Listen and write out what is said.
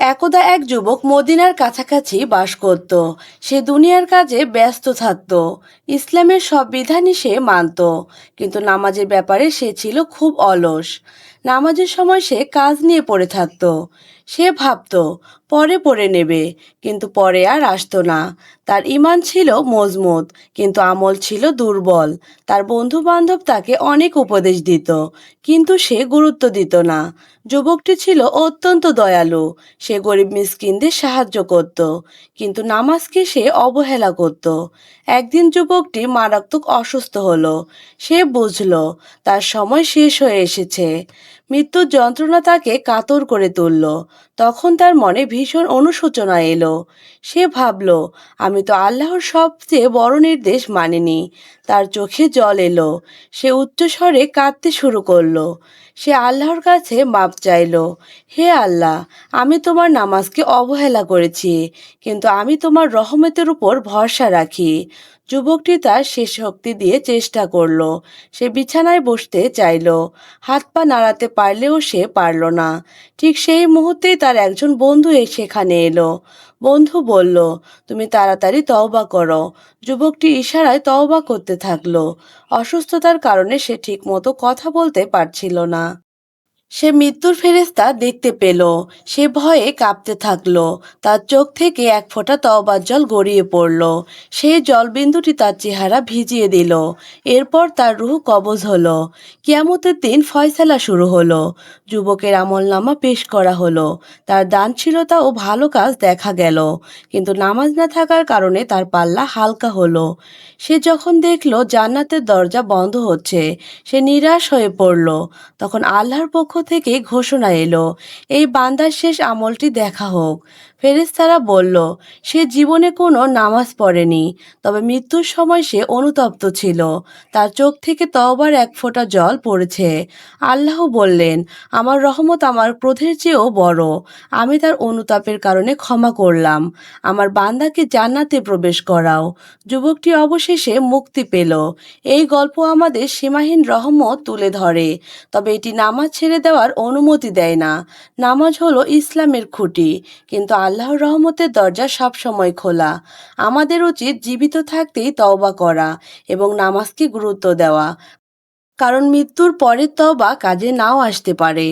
একদা এক যুবক মদিনার কাছাকাছি বাস করত। সে দুনিয়ার কাজে ব্যস্ত থাকত। ইসলামের সব বিধানই সে মানত। কিন্তু নামাজের ব্যাপারে সে ছিল খুব অলস। নামাজের সময় সে কাজ নিয়ে পড়ে থাকত। সে ভাবত, পরে পড়ে নেবে, কিন্তু পরে আর আসতো না। তার ইমান ছিল মজবুত, কিন্তু আমল ছিল দুর্বল। তার বন্ধু বান্ধব তাকে অনেক উপদেশ দিত, কিন্তু সে গুরুত্ব দিত না। যুবকটি ছিল অত্যন্ত দয়ালু, সে গরিব মিসকিনদের সাহায্য করত, কিন্তু নামাজকে সে অবহেলা করত। একদিন যুবকটি মারাত্মক অসুস্থ হলো, সে বুঝল, তার সময় শেষ হয়ে এসেছে। মৃত্যুর যন্ত্রণা তাকে কাতর করে তুলল। তখন তার মনে ভীষণ অনুশোচনা এলো। সে ভাবল, আমি তো আল্লাহর সবচেয়ে বড় নির্দেশ মানিনি। তার চোখে জল এলো। সে উচ্চস্বরে কাঁদতে শুরু করল। সে আল্লাহর কাছে মাপ চাইল, হে আল্লাহ, আমি তোমার নামাজকে অবহেলা করেছি, কিন্তু আমি তোমার রহমতের উপর ভরসা রাখি। যুবকটি তার শেষ শক্তি দিয়ে চেষ্টা করল, সে বিছানায় বসতে চাইল, হাত পা নাড়াতে পারলেও সে পারল না। ঠিক সেই মুহূর্তেই তার একজন বন্ধু সেখানে এলো। বন্ধু বলল, তুমি তাড়াতাড়ি তওবা করো। যুবকটি ইশারায় তওবা করতে থাকল। অসুস্থতার কারণে সে ঠিকমতো কথা বলতে পারছিল না। সে মৃত্যুর ফেরেস্তা দেখতে পেল। সে ভয়ে কাঁপতে থাকল। তার চোখ থেকে এক ফোঁটা তওবার জল গড়িয়ে পড়ল। সেই জলবিন্দুটি তার চেহারা ভিজিয়ে দিল। এরপর তার রুহ কবজ হলো। কিয়ামতের দিন ফয়সালা শুরু হলো। যুবকের আমলনামা পেশ করা হলো। তার দানশীলতা ও ভালো কাজ দেখা গেল। কিন্তু নামাজ না থাকার কারণে তার পাল্লা হালকা হলো। সে যখন দেখল জান্নাতের দরজা বন্ধ হচ্ছে, সে নিরাশ হয়ে পড়ল। তখন আল্লাহর পক্ষ থেকে ঘোষণা এলো, এই বান্দার শেষ আমলটি দেখা হোক। ফেরেশতারা বলল, সে জীবনে কোনো নামাজ পড়েনি, তবে মৃত্যুর সময় সে অনুতপ্ত ছিল। তার চোখ থেকে তওবার এক ফোঁটা জল পড়েছে। আল্লাহ বললেন, আমার রহমত আমার ক্রোধের চেয়েও বড়। আমি তার অনুতাপের কারণে ক্ষমা করলাম। আমার বান্দাকে জান্নাতে প্রবেশ করাও। যুবকটি অবশেষে মুক্তি পেল। এই গল্প আমাদের সীমাহীন রহমত তুলে ধরে, তবে এটি নামাজ ছেড়ে দেওয়ার অনুমতি দেয় না। নামাজ হলো ইসলামের খুঁটি, কিন্তু আল্লাহর রহমতের দরজা সবসময় খোলা। আমাদের উচিত জীবিত থাকতেই তওবা করা এবং নামাজকে গুরুত্ব দেওয়া, কারণ মৃত্যুর পরের তওবা কাজে নাও আসতে পারে।